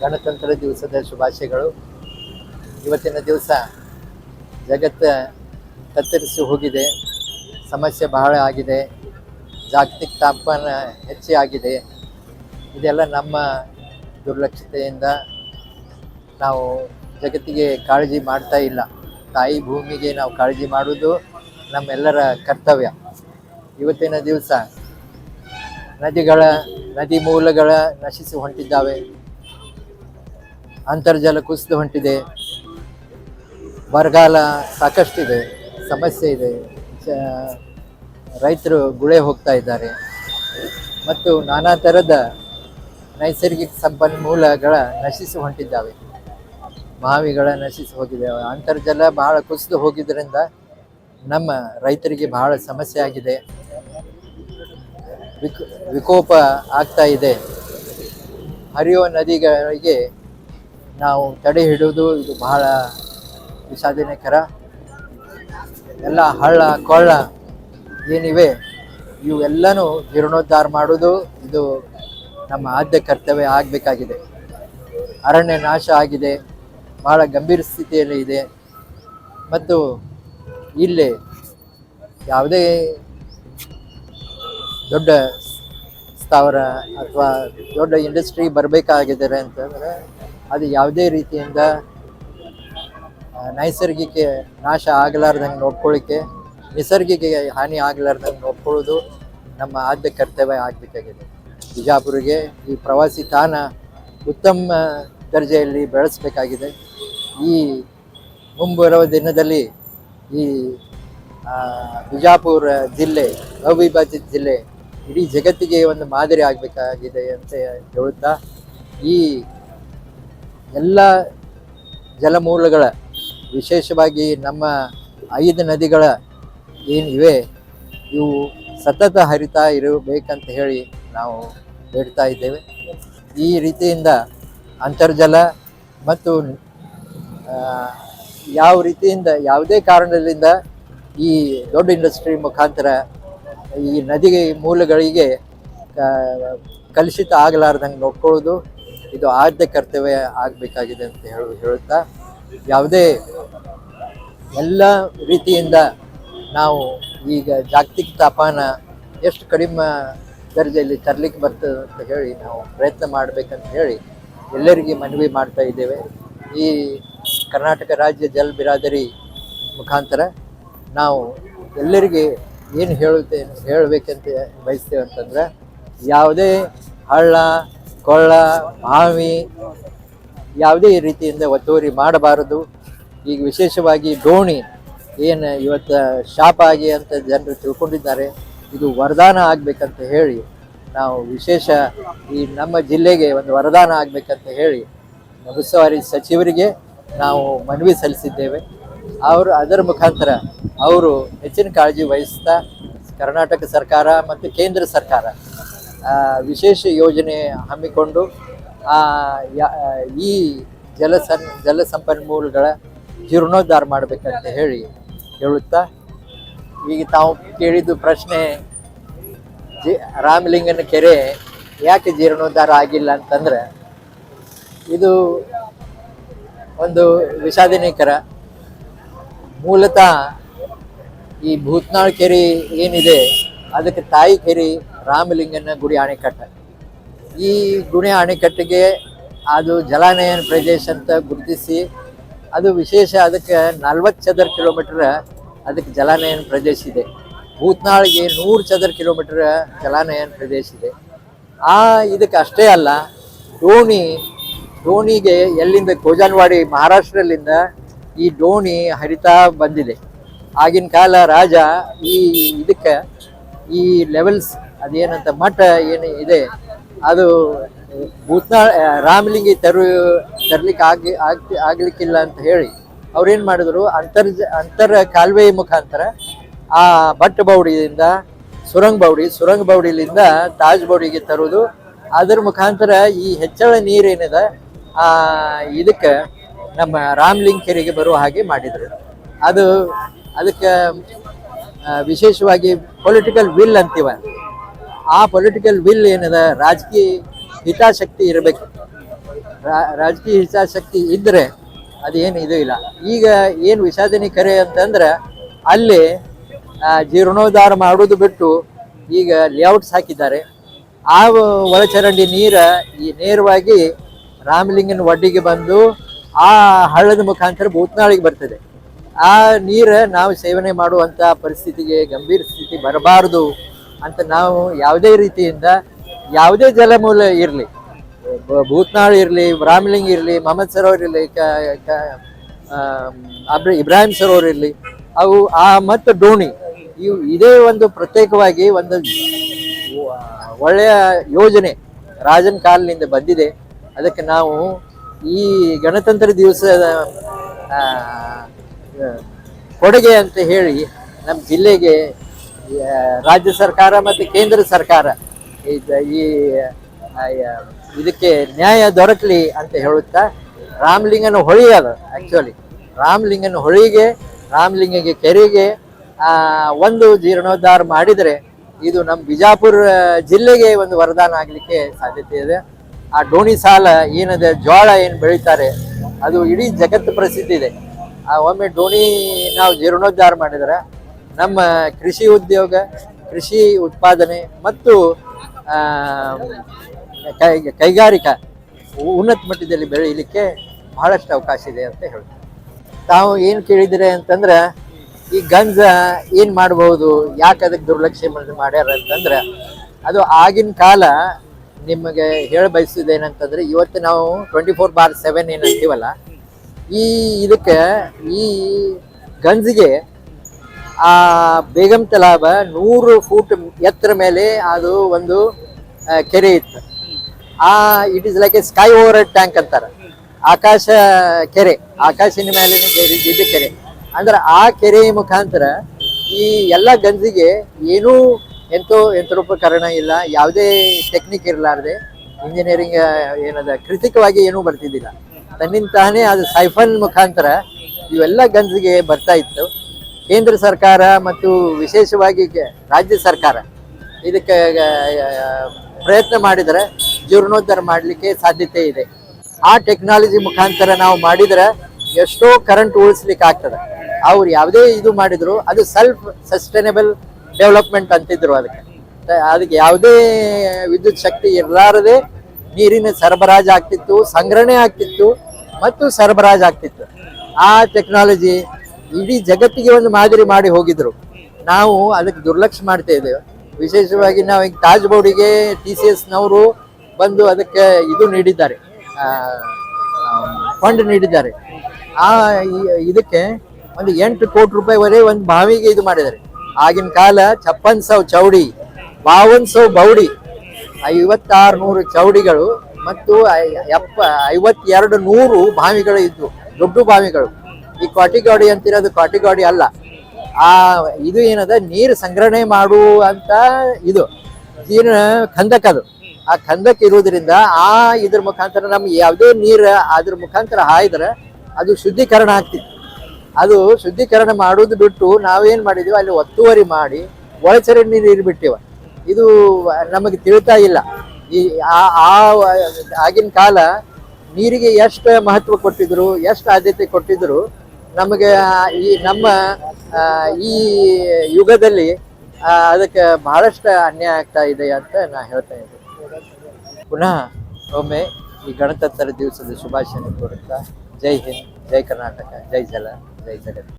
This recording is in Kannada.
ಗಣತಂತ್ರ ದಿವಸದ ಶುಭಾಶಯಗಳು. ಇವತ್ತಿನ ದಿವಸ ಜಗತ್ತ ಕತ್ತರಿಸಿ ಹೋಗಿದೆ. ಸಮಸ್ಯೆ ಬಹಳ ಆಗಿದೆ. ಜಾಗತಿಕ ತಾಪಮಾನ ಹೆಚ್ಚಾಗಿದೆ ಇದೆಲ್ಲ ನಮ್ಮ ದುರ್ಲಕ್ಷತೆಯಿಂದ ನಾವು ಜಗತ್ತಿಗೆ ಕಾಳಜಿ ಮಾಡ್ತಾ ಇಲ್ಲ. ತಾಯಿ ಭೂಮಿಗೆ ನಾವು ಕಾಳಜಿ ಮಾಡುವುದು ನಮ್ಮೆಲ್ಲರ ಕರ್ತವ್ಯ. ಇವತ್ತಿನ ದಿವಸ ನದಿಗಳ, ನದಿ ಮೂಲಗಳ ನಶಿಸಿ ಹೊಂಟಿದ್ದಾವೆ. ಅಂತರ್ಜಲ ಕುಸಿದು ಹೊಂಟಿದೆ. ಬರಗಾಲ ಸಾಕಷ್ಟಿದೆ, ಸಮಸ್ಯೆ ಇದೆ. ರೈತರು ಗುಳೆ ಹೋಗ್ತಾ ಇದ್ದಾರೆ. ಮತ್ತು ನಾನಾ ಥರದ ನೈಸರ್ಗಿಕ ಸಂಪನ್ಮೂಲಗಳ ನಶಿಸಿ ಹೊಂಟಿದ್ದಾವೆ. ಮಾವಿಗಳ ನಶಿಸಿ ಹೋಗಿದ್ದಾವೆ ಅಂತರ್ಜಲ ಬಹಳ ಕುಸಿದು ಹೋಗಿದ್ದರಿಂದ ನಮ್ಮ ರೈತರಿಗೆ ಬಹಳ ಸಮಸ್ಯೆ ಆಗಿದೆ. ವಿಕ್, ವಿಕೋಪ ಆಗ್ತಾ ಇದೆ. ಹರಿಯುವ ನದಿಗಳಿಗೆ ನಾವು ತಡೆ ಹಿಡಿಯೋದು ಇದು ಬಹಳ ವಿಷಾದನೆಕರ. ಎಲ್ಲ ಹಳ್ಳ, ಕೊಳ್ಳ ಏನಿವೆ, ಇವೆಲ್ಲನೂ ಜೀರ್ಣೋದ್ಧಾರ ಮಾಡೋದು ಇದು ನಮ್ಮ ಆದ್ಯ ಕರ್ತವ್ಯ ಆಗಬೇಕಾಗಿದೆ. ಅರಣ್ಯ ನಾಶ ಆಗಿದೆ, ಬಹಳ ಗಂಭೀರ ಸ್ಥಿತಿಯಲ್ಲಿ ಇದೆ. ಮತ್ತು ಇಲ್ಲಿ ಯಾವುದೇ ದೊಡ್ಡ ಸ್ಥಾವರ ಅಥವಾ ದೊಡ್ಡ ಇಂಡಸ್ಟ್ರಿ ಬರಬೇಕಾಗಿದ್ದಾರೆ ಅಂತಂದರೆ ಅದು ಯಾವುದೇ ರೀತಿಯಿಂದ ನೈಸರ್ಗಿಕ ನಾಶ ಆಗಲಾರ್ದಂಗೆ ನೋಡ್ಕೊಳ್ಳಿಕ್ಕೆ, ನಿಸರ್ಗಿಕ ಹಾನಿ ಆಗಲಾರ್ದಂಗೆ ನೋಡ್ಕೊಳ್ಳೋದು ನಮ್ಮ ಆದ್ಯ ಕರ್ತವ್ಯ ಆಗಬೇಕಾಗಿದೆ. ಬಿಜಾಪುರಿಗೆ ಈ ಪ್ರವಾಸಿ ತಾಣ ಉತ್ತಮ ದರ್ಜೆಯಲ್ಲಿ ಬೆಳೆಸಬೇಕಾಗಿದೆ. ಈ ಮುಂಬರುವ ದಿನದಲ್ಲಿ ಈ ಬಿಜಾಪುರ ಜಿಲ್ಲೆ ಅವಿಭಾಜಿತ ಜಿಲ್ಲೆ ಇಡೀ ಜಗತ್ತಿಗೆ ಒಂದು ಮಾದರಿ ಆಗಬೇಕಾಗಿದೆ ಅಂತ ಹೇಳುತ್ತಾ, ಈ ಎಲ್ಲ ಜಲಮೂಲಗಳ, ವಿಶೇಷವಾಗಿ ನಮ್ಮ ಐದು ನದಿಗಳ ಏನಿವೆ ಇವು ಸತತ ಹರಿತಾ ಇರಬೇಕಂತ ಹೇಳಿ ನಾವು ಬೇಡ್ತಾ ಇದ್ದೇವೆ. ಈ ರೀತಿಯಿಂದ ಅಂತರ್ಜಲ ಮತ್ತು ಯಾವ ರೀತಿಯಿಂದ, ಯಾವುದೇ ಕಾರಣದಿಂದ ಈ ದೊಡ್ಡ ಇಂಡಸ್ಟ್ರಿ ಮುಖಾಂತರ ಈ ನದಿಗೆ ಮೂಲಗಳಿಗೆ ಕಲುಷಿತ ಆಗಲಾರ್ದಂಗೆ ನೋಡ್ಕೊಳ್ಳೋದು, ಇದು ಆದ್ಯ ಕರ್ತವ್ಯ ಆಗಬೇಕಾಗಿದೆ ಅಂತ ಹೇಳಿ, ಹೇಳುತ್ತಾ, ಯಾವುದೇ ಎಲ್ಲ ರೀತಿಯಿಂದ ನಾವು ಈಗ ಜಾಗತಿಕ ತಾಪಮಾನ ಎಷ್ಟು ಕಡಿಮೆ ದರ್ಜೆಯಲ್ಲಿ ತರಲಿಕ್ಕೆ ಬರ್ತದೆ ಅಂತ ಹೇಳಿ ನಾವು ಪ್ರಯತ್ನ ಮಾಡಬೇಕಂತ ಹೇಳಿ ಎಲ್ಲರಿಗೆ ಮನವಿ ಮಾಡ್ತಾ ಇದ್ದೇವೆ. ಈ ಕರ್ನಾಟಕ ರಾಜ್ಯ ಜಲ್ ಬಿರಾದರಿ ಮುಖಾಂತರ ನಾವು ಎಲ್ಲರಿಗೆ ಏನು ಹೇಳುತ್ತೆ, ಹೇಳಬೇಕಂತ ಬಯಸ್ತೇವೆ ಅಂತಂದ್ರೆ, ಯಾವುದೇ ಹಳ್ಳ, ಕೊಳ್ಳ, ಮಾವಿ, ಯಾವುದೇ ರೀತಿಯಿಂದ ಒತ್ತುವರಿ ಮಾಡಬಾರದು. ಈಗ ವಿಶೇಷವಾಗಿ ಡೋಣಿ ಏನು ಇವತ್ತು ಶಾಪ ಆಗಿ ಅಂತ ಜನರು ತಿಳ್ಕೊಂಡಿದ್ದಾರೆ, ಇದು ವರದಾನ ಆಗಬೇಕಂತ ಹೇಳಿ, ನಾವು ವಿಶೇಷ ಈ ನಮ್ಮ ಜಿಲ್ಲೆಗೆ ಒಂದು ವರದಾನ ಆಗಬೇಕಂತ ಹೇಳಿ ಉಸ್ತುವಾರಿ ಸಚಿವರಿಗೆ ನಾವು ಮನವಿ ಸಲ್ಲಿಸಿದ್ದೇವೆ. ಅವರು ಅದರ ಮುಖಾಂತರ ಅವರು ಹೆಚ್ಚಿನ ಕಾಳಜಿ ವಹಿಸ್ತಾ ಕರ್ನಾಟಕ ಸರ್ಕಾರ ಮತ್ತು ಕೇಂದ್ರ ಸರ್ಕಾರ ವಿಶೇಷ ಯೋಜನೆ ಹಮ್ಮಿಕೊಂಡು ಈ ಜಲ ಸನ್ ಜಲ ಸಂಪನ್ಮೂಲಗಳ ಜೀರ್ಣೋದ್ಧಾರ ಮಾಡಬೇಕಂತ ಹೇಳಿ ಹೇಳುತ್ತಾ, ಈಗ ತಾವು ಕೇಳಿದ್ದು ಪ್ರಶ್ನೆ, ಜಿ, ರಾಮಲಿಂಗನ ಕೆರೆ ಯಾಕೆ ಜೀರ್ಣೋದ್ಧಾರ ಆಗಿಲ್ಲ ಅಂತಂದ್ರೆ, ಇದು ಒಂದು ವಿಷಾದನೀಕರ ಮೂಲತಃ ಈ ಭೂತ್ನಾಳ್ ಕೆರೆ ಏನಿದೆ, ಅದಕ್ಕೆ ತಾಯಿ ಕೆರೆ ರಾಮಲಿಂಗನ ಗುಡಿ ಅಣೆಕಟ್ಟು ಈ ಗುಡಿ ಅಣೆಕಟ್ಟಿಗೆ ಅದು ಜಲಾನಯನ ಪ್ರದೇಶ ಅಂತ ಗುರುತಿಸಿ, ಅದು ವಿಶೇಷ ಅದಕ್ಕೆ ನಲ್ವತ್ತು ಚದರ ಕಿಲೋಮೀಟರ್ ಅದಕ್ಕೆ ಜಲಾನಯನ ಪ್ರದೇಶ ಇದೆ. ಭೂತ್ನಾಳಿಗೆ ನೂರು ಚದರ ಕಿಲೋಮೀಟರ್ ಜಲಾನಯನ ಪ್ರದೇಶ ಇದೆ. ಆ ಇದಕ್ಕೆ ಅಷ್ಟೇ ಅಲ್ಲ ಡೋಣಿ ಡೋಣಿಗೆ ಎಲ್ಲಿಂದ, ಕೋಜಾನ್ವಾಡಿ ಮಹಾರಾಷ್ಟ್ರಲ್ಲಿಂದ ಈ ಡೋಣಿ ಹರಿತಾ ಬಂದಿದೆ. ಆಗಿನ ಕಾಲ ರಾಜ ಈ ಇದಕ್ಕೆ ಈ ಲೆವೆಲ್ಸ್ ಅದೇನಂತ ಮಠ ಏನು ಇದೆ, ಅದು ಭೂತ್ನಾ ರಾಮಲಿಂಗಿ ತರು, ತರ್ಲಿಕ್ಕೆ ಆಗಿ ಆಗ್ತಿ ಆಗ್ಲಿಕ್ಕಿಲ್ಲ ಅಂತ ಹೇಳಿ ಅವ್ರೇನು ಮಾಡಿದ್ರು ಅಂತರ್ಜ ಅಂತರ ಕಾಲುವೆ ಮುಖಾಂತರ ಆ ಭಟ್ ಬೌಡಿಯಿಂದ ಸುರಂಗ್ ಬೌಡಿ, ಸುರಂಗ್ ಬೌಡಿಲಿಂದ ತಾಜ್ ಬೌಡಿಗೆ ತರುವುದು ಅದರ ಮುಖಾಂತರ ಈ ಹೆಚ್ಚಳ ನೀರೇನಿದೆ ಆ, ಇದಕ್ಕೆ ನಮ್ಮ ರಾಮಲಿಂಗ್ ಕೆರೆಗೆ ಬರುವ ಹಾಗೆ ಮಾಡಿದರು. ಅದು ಅದಕ್ಕೆ ವಿಶೇಷವಾಗಿ ಪೊಲಿಟಿಕಲ್ ವಿಲ್ ಅಂತೀವ. ಆ ಪೊಲಿಟಿಕಲ್ ವಿಲ್ ಏನದ, ರಾಜಕೀಯ ಹಿತಾಸಕ್ತಿ ಇರಬೇಕು. ರಾಜಕೀಯ ಹಿತಾಸಕ್ತಿ ಇದ್ದರೆ ಅದೇನು ಇದು ಇಲ್ಲ. ಈಗ ಏನು ವಿಷಾದನಿ ಕರೆ ಅಂತಂದ್ರೆ, ಅಲ್ಲಿ ಜೀರ್ಣೋದ್ಧಾರ ಮಾಡೋದು ಬಿಟ್ಟು ಈಗ ಲೇಔಟ್ಸ್ ಹಾಕಿದ್ದಾರೆ. ಆ ಒಳಚರಂಡಿ ನೀರ ಈ ನೇರವಾಗಿ ರಾಮಲಿಂಗನ ಒಡ್ಡಿಗೆ ಬಂದು ಆ ಹಳ್ಳದ ಮುಖಾಂತರ ಭೂತ್ನಾಳಿಗೆ ಬರ್ತದೆ. ಆ ನೀರು ನಾವು ಸೇವನೆ ಮಾಡುವಂಥ ಪರಿಸ್ಥಿತಿಗೆ ಗಂಭೀರ ಸ್ಥಿತಿ ಬರಬಾರದು ಅಂತ ನಾವು ಯಾವುದೇ ರೀತಿಯಿಂದ ಯಾವುದೇ ಜಲಮೂಲ ಇರಲಿ ಭೂತ್ನಾಳ್ ಇರಲಿ, ರಾಮಲಿಂಗ್ ಇರಲಿ, ಮೊಹಮ್ಮದ್ ಸರೋವರ್ ಇರಲಿ ಅಬ್ರ- ಇಬ್ರಾಹಿಂ ಸರೋವರ್ ಇರಲಿ, ಅವು ಆ ಮತ್ತು ಡೋಣಿ ಇವು ಇದೇ ಒಂದು ಪ್ರತ್ಯೇಕವಾಗಿ ಒಂದು ಒಳ್ಳೆಯ ಯೋಜನೆ ರಾಜನ ಕಾಲ್ನಿಂದ ಬಂದಿದೆ. ಅದಕ್ಕೆ ನಾವು ಈ ಗಣತಂತ್ರ ದಿವಸದ ಕೊಡುಗೆ ಅಂತ ಹೇಳಿ ನಮ್ಮ ಜಿಲ್ಲೆಗೆ ರಾಜ್ಯ ಸರ್ಕಾರ ಮತ್ತು ಕೇಂದ್ರ ಸರ್ಕಾರ ಈ ಇದಕ್ಕೆ ನ್ಯಾಯ ದೊರಕಲಿ ಅಂತ ಹೇಳುತ್ತಾ, ರಾಮಲಿಂಗನ ಹೊಳಿ ಅದು ಆ್ಯಕ್ಚುಲಿ ರಾಮಲಿಂಗನ ಹೊಳಿಗೆ ರಾಮಲಿಂಗಗೆ ಕೆರೆಗೆ ಒಂದು ಜೀರ್ಣೋದ್ಧಾರ ಮಾಡಿದರೆ ಇದು ನಮ್ಮ ಬಿಜಾಪುರ ಜಿಲ್ಲೆಗೆ ಒಂದು ವರದಾನ ಆಗಲಿಕ್ಕೆ ಸಾಧ್ಯತೆ ಇದೆ. ಆ ಡೋಣಿ ಸಾಲ ಏನಿದೆ ಜೋಳ ಏನು ಬೆಳೀತಾರೆ, ಅದು ಇಡೀ ಜಗತ್ತು ಪ್ರಸಿದ್ಧಿ ಇದೆ. ಆ, ಒಮ್ಮೆ ಡೋಣಿ ನಾವು ಜೀರ್ಣೋದ್ಧಾರ ಮಾಡಿದರೆ ನಮ್ಮ ಕೃಷಿ ಉದ್ಯೋಗ, ಕೃಷಿ ಉತ್ಪಾದನೆ ಮತ್ತು ಕೈ, ಕೈಗಾರಿಕಾ ಉನ್ನತ ಮಟ್ಟದಲ್ಲಿ ಬೆಳೆಯಲಿಕ್ಕೆ ಬಹಳಷ್ಟು ಅವಕಾಶ ಇದೆ ಅಂತ ಹೇಳ್ತಾರೆ ತಾವು ಏನು ಕೇಳಿದರೆ ಅಂತಂದ್ರೆ, ಈ ಗಂಜ ಏನು ಮಾಡ್ಬೋದು, ಯಾಕೆ ಅದಕ್ಕೆ ದುರ್ಲಕ್ಷ್ಯ ಮಾಡ್- ಮಾಡ್ಯಾರ ಅಂತಂದ್ರೆ, ಅದು ಆಗಿನ ಕಾಲ ನಿಮಗೆ ಹೇಳ ಬಯಸೋದೇನಂತಂದ್ರೆ ಇವತ್ತು ನಾವು ಟ್ವೆಂಟಿ ಫೋರ್ ಬಾರ್ ಸೆವೆನ್ ಏನು ಈ ಇದಕ್ಕೆ, ಈ ಗಂಜಿಗೆ, ಆ ಬೇಗಂ ತಲಾಬ ನೂರು ಫೂಟ್ ಎತ್ತರ ಮೇಲೆ ಅದು ಒಂದು ಕೆರೆ ಇತ್ತು. ಆ it is like a sky over tank ಅಂತಾರೆ. ಆಕಾಶ ಕೆರೆ ಆಕಾಶಿನ ಮೇಲೆ ಕೆರೆ ಇದ್ದ ಕೆರೆ. ಅಂದ್ರೆ ಆ ಕೆರೆಯ ಮುಖಾಂತರ ಈ ಎಲ್ಲ ಗಂಜಿಗೆ ಏನೂ ಎಂತೋ ಯಂತ್ರೋಪಕರಣ ಇಲ್ಲ, ಯಾವುದೇ ಟೆಕ್ನಿಕ್ ಇರಲಾರ್ದೆ ಇಂಜಿನಿಯರಿಂಗ್ ಏನದ, ಕೃತಿಕವಾಗಿ ಏನೂ ಬರ್ತಿದ್ದಿಲ್ಲ. ತನ್ನಿಂದ ತಾನೇ ಅದು ಸೈಫನ್ ಮುಖಾಂತರ ಇವೆಲ್ಲ ಗಂಜಿಗೆ ಬರ್ತಾ ಇತ್ತು. ಕೇಂದ್ರ ಸರ್ಕಾರ ಮತ್ತು ವಿಶೇಷವಾಗಿ ರಾಜ್ಯ ಸರ್ಕಾರ ಇದಕ್ಕೆ ಪ್ರಯತ್ನ ಮಾಡಿದರೆ ಜೀರ್ಣೋದ್ಧಾರ ಮಾಡಲಿಕ್ಕೆ ಸಾಧ್ಯತೆ ಇದೆ. ಆ ಟೆಕ್ನಾಲಜಿ ಮುಖಾಂತರ ನಾವು ಮಾಡಿದರೆ ಎಷ್ಟೋ ಕರೆಂಟ್ ಉಳಿಸ್ಲಿಕ್ಕೆ ಆಗ್ತದೆ ಅವ್ರು ಯಾವುದೇ ಇದು ಮಾಡಿದ್ರು ಅದು ಸೆಲ್ಫ್ ಸಸ್ಟೈನಬಲ್ ಡೆವಲಪ್ಮೆಂಟ್ ಅಂತಿದ್ರು ಅದಕ್ಕೆ. ಅದಕ್ಕೆ ಯಾವುದೇ ವಿದ್ಯುತ್ ಶಕ್ತಿ ಇರಲಾರದೆ ನೀರಿನ ಸರಬರಾಜು ಆಗ್ತಿತ್ತು ಸಂಗ್ರಹಣೆ ಆಗ್ತಿತ್ತು. ಮತ್ತು ಸರಬರಾಜ್ ಆಗ್ತಿತ್ತು. ಆ ಟೆಕ್ನಾಲಜಿ ಇಡೀ ಜಗತ್ತಿಗೆ ಒಂದು ಮಾದರಿ ಮಾಡಿ ಹೋಗಿದ್ರು. ನಾವು ಅದಕ್ಕೆ ದುರ್ಲಕ್ಷ ಮಾಡ್ತಾ ಇದ್ದೇವೆ. ವಿಶೇಷವಾಗಿ ನಾವು ಈಗ ತಾಜ್ ಬೋರ್ಡಿಗೆ ಟಿ ಸಿ ಎಸ್ನವರು ಬಂದು ಅದಕ್ಕೆ ಇದು ನೀಡಿದ್ದಾರೆ. ಫಂಡ್ ನೀಡಿದ್ದಾರೆ. ಆ ಇದಕ್ಕೆ ಒಂದು ಎಂಟು ಕೋಟಿ ರೂಪಾಯಿವರೆಗೆ ಒಂದು ಬಾವಿಗೆ ಇದು ಮಾಡಿದ್ದಾರೆ. ಆಗಿನ ಕಾಲ ಛಪ್ಪನ್ ಸೌ ಚೌಡಿ, ಬಾವನ್ ಸಾವ್ ಬೌಡಿ ಐವತ್ತಾರು ನೂರು ಚೌಡಿಗಳು ಮತ್ತು ಎಪ್ಪ ಐವತ್ತೆರಡು ನೂರು ಬಾವಿಗಳು ಇದ್ವು, ದೊಡ್ಡ ಬಾವಿಗಳು ಈ ಕಾಟಿಗಾಡಿ ಅಂತಿರೋದು ಕಾಟಿಗಾಡಿ ಅಲ್ಲ. ಆ, ಇದು ಏನದ? ನೀರು ಸಂಗ್ರಹಣೆ ಮಾಡುವಂತ ಇದು. ನೀರಿನ ಖಂದಕ ಅದು. ಆ ಕಂದಕ ಇರುವುದರಿಂದ ಆ ಇದ್ರ ಮುಖಾಂತರ ನಮ್ಗೆ ಯಾವುದೇ ನೀರು ಅದ್ರ ಮುಖಾಂತರ ಹಾಯ್ದ್ರೆ ಅದು ಶುದ್ಧೀಕರಣ ಆಗ್ತಿತ್ತು. ಅದು ಶುದ್ಧೀಕರಣ ಮಾಡೋದು ಬಿಟ್ಟು ನಾವೇನು ಮಾಡಿದೀವಿ? ಅಲ್ಲಿ ಒತ್ತುವರಿ ಮಾಡಿ, ಒಳಚರಂಡಿ ನೀರು ಬಿಟ್ಟಿವ. ಇದು ನಮಗೆ ತಿಳಿತಾ ಇಲ್ಲ. ಈ ಆ ಆಗಿನ ಕಾಲ ನೀರಿಗೆ ಎಷ್ಟು ಮಹತ್ವ ಕೊಟ್ಟಿದ್ರು, ಎಷ್ಟು ಆದ್ಯತೆ ಕೊಟ್ಟಿದ್ರು, ನಮಗೆ ಈ ನಮ್ಮ ಈ ಯುಗದಲ್ಲಿ ಅದಕ್ಕೆ ಬಹಳಷ್ಟು ಅನ್ಯಾಯ ಆಗ್ತಾ ಇದೆ ಅಂತ ನಾ ಹೇಳ್ತಾ ಇದ್ದೀನಿ. ಪುನಃ ಒಮ್ಮೆ ಈ ಗಣತಂತ್ರ ದಿವಸದ ಶುಭಾಶಯ ಕೋರುತ್ತಾ, ಜೈ ಹಿಂದ್, ಜೈ ಕರ್ನಾಟಕ, ಜೈ ಜಲ, ಜೈ ಜಗತ್.